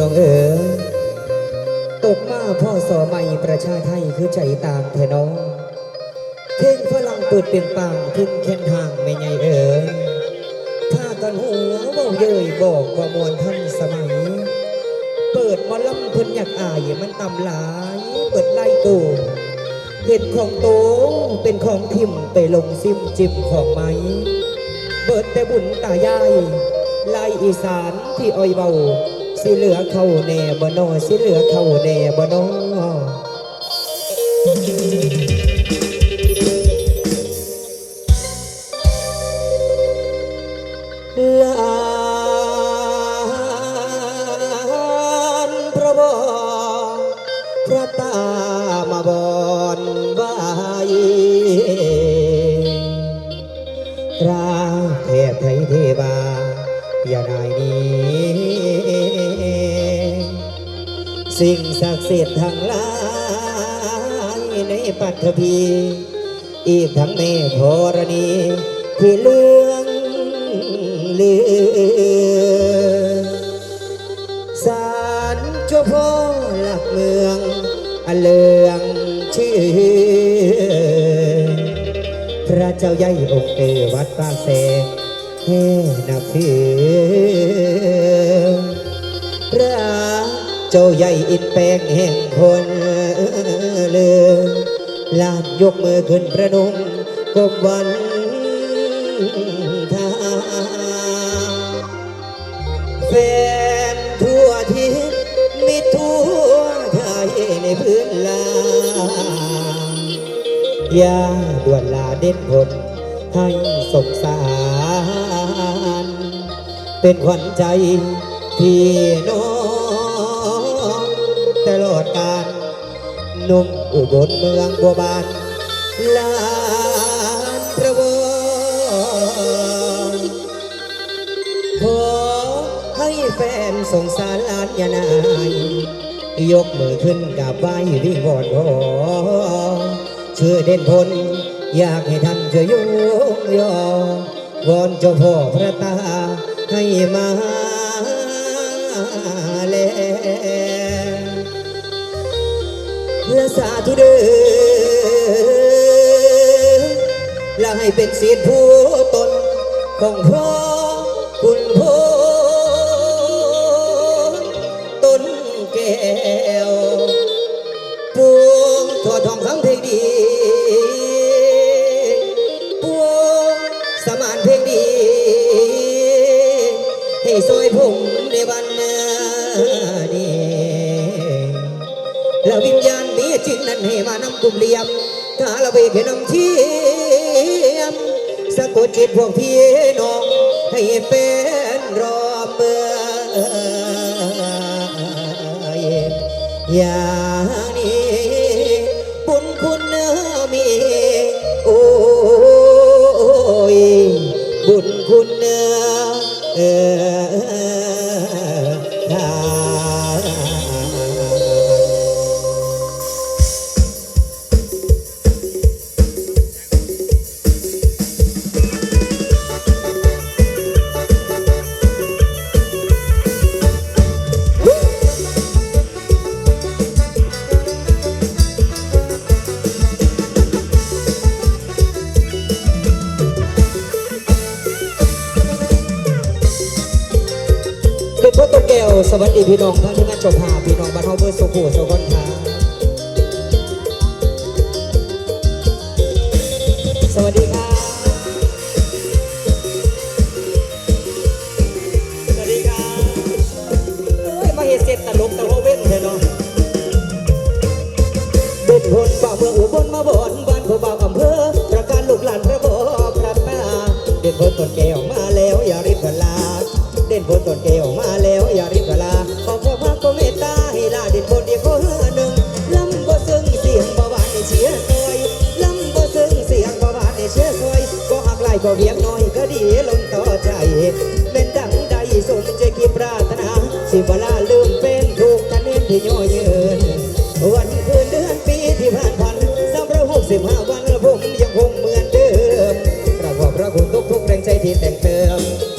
น้องเอ๋ตกมาพ่อสอใหม่ประชาไทยคือใจตามแทน้องเพลงฝรั่งเปิดเปลี่ยนปังทุ่งแค่นห่างไม่ไงเอ๋ยถ้ากันหัวเว่าเย้ยบอกว่ามวลท่านสมัย เปิดมอลำเพิ่นอยากอายมันตำหลายเปิดไล่ตูเห็ดของโตเป็นของทิมไปลงซิมจิมของไม้เปิดแต่บุญตายายไล่อีสานที่อ้อยเบา สิเหลือเข้าแน่บ่นอสิเหลือเข้าแน่บ่นอลานพระบอพระตามาบอนบายราเทพไทยเทวา อย่านายนี้ สิ่งศักดิ์สิทธิ์ทั้งหลายในปัทภีอีกทั้งเมธรณีที่เลืองลือสารเจ้าพ่อหลักเมืองอันเลืองชื่อ พระเจ้าใหญ่องค์เตวัดปากแส งให้นับถือพระเจ้าใหญ่อินแปลงแห่งคนเลือลานยกมือขึ้นประนมกบวันทาแฟนทั่วทิศมิทั่วไทยในพื้นลาอย่าด่วนลาเด่นผลให้สงสาร เป็นขวัญใจพี่น้องตลอดกาลหนุ่มอุบลเมืองบัวบานลานพระวรขอให้แฟนสงสารลานยานาย ยกมือขึ้นกับไหว้วิงวอนขอช่วยเด่นพลอยากให้ท่านช่วยยกยอวอนเจ้าพ่อพระตา ให้มาแลและสาธุเด้อและให้เป็นศีลผู้ตนของพ่อคุณพ่อต้นแก้วปวงทอดทองคำเพลงดีปวงสมานเพลงดี กลุ่มเหลี่ยมกาละเวกให้นำเทียมสะกดจิตพวกพี่น้องให้เป็นรอบเมืออย่างนี้บุญคุณเนื้อมีโอ้ยบุญคุณเนื้อเออ พ่อตวแก้วสวัสดีพี่น้องทั้งที่งานจบภาพี่น้องบ้านเฮาเบอร์สุขุสุขคนค่ะสวัสดีครับสวัสดีครับเอ้ยมาเห็นเสร็จตลกตะโลเว้นเถอะเนาะเป็นพลป่าเมืองอุบลมาบ่อนบ้านผู้บ่าวอำเภอประการลูกหลานพระบ่อพระแม่เด่นพลต้นแก้วมาแล้วอย่ารีบพลาเด่นพลต้นแก้วมา ก็เมตตาให้ลาเด่นพลอีกคนหนึ่งลำบ่ซึ้งเสียงบ่หวานในเชียร์ซอยลำบ่ซึ้งเสียงบ่หวานในเชียร์ซอยก็หักไหลก็เวียงน้อยก็ดีล้นต่อใจเป็นดังใดสมใจคิปรารถนา สิบลาลืมเป็นทุกท่านเน้นที่ย่อเยินวันคืนเดือนปีที่ผ่านพันสามร้อยหกสิบห้าวันผมยังคงเหมือนเดิมกราบอบพระคุณทุกทุกแรงใจที่แต่งเติม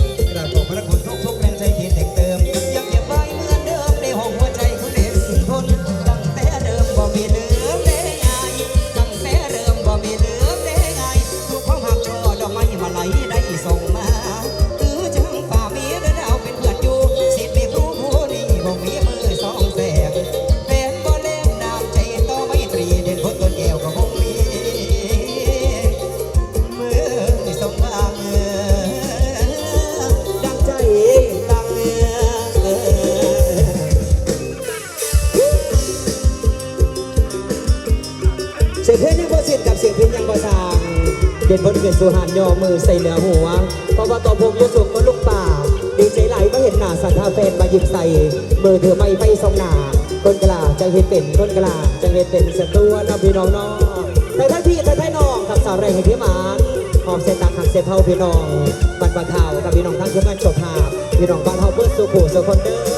เด่นบนเกิดสุหานย่อมือใส่เหนือหัวเพราะว่าตัวผมยู่สูงบนลูกป่า ดีใจไหลมาเห็นหน้าสันทาแฟนมาหยิบใส่ มือถือไม่ไฟสองหน้าคนกลาจังเห็นเป็นคนกลาจังเห็นเป็นศัตรูน้องพี่น้องน้องแต่ท่านพี่แต่ท่านน้องกับสาวแรงให้พี่หมานหอมเส้นตักหักเส้นเท่าพี่น้อง บันบันเทากับพี่น้องทั้งที่บ้านจบภาพพี่น้องบ้านเฮาเพื่อสุขุสุขคนเด้อ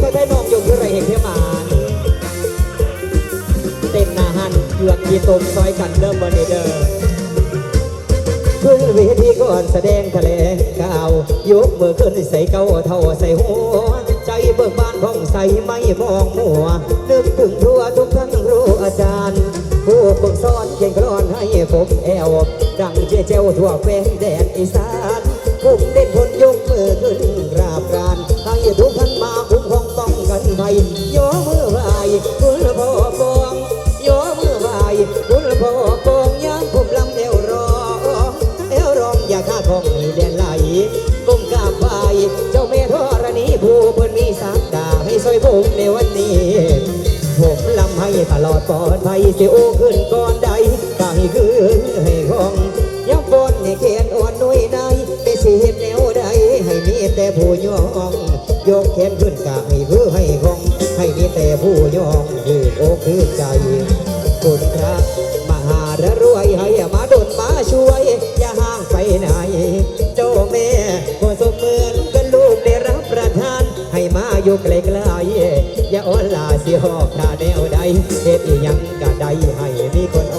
แต่ถ้าพี่ถ้าได้น้องยกที่ไรเห็นเพียหมานเต้นหนาหันเกือกกีตมซอยกันเริ่มบนเดอร์ขึ้นเวทีก่อนแสดงแถลงข่าวยกมือขึ้นใส่เก้าเท่าใส่หัว ใจเบิกบานผ่องใสไม่มองมัว นึกถึงทั่วทุกท่านรูอาจารย์ ผู้ฝึกสอนเก่งกรอนให้ผมแอว ดังเจเจ้าทั่วแคว้นแดนอีสานผมเด่นพลยกมือขึ้นกราบกรานให้ทุกท่านมาคุ้มครอง ป้องกันภัยย่อมือไหวคุณพ่อปองย่อมือไหวคุณพ่อปองย่ามผมลำเอวรองเอวรองอย่าคาดของให้เด่นไหลก้มกราบไหวเจ้าแม่ธรณีผู้เพิ่นมีสักดาให้ซอยผมในวันนี้ ผมลำให้ตลอดปลอดภัยเสิโอขึ้นก่อนใดก็ให้คืนให้ของยังบนให้เขียนอ่อนนุ่ยในไม่สิเห็นแนวใดให้มีแต่ผู้ยองยกแขนขึ้นกะให้เพื่อให้ อยู่ไกลไกลอย่าอ่อนลาสิหอกถ้าแนวใดเฮ็ดอีหยังก็ได้ให้มีคน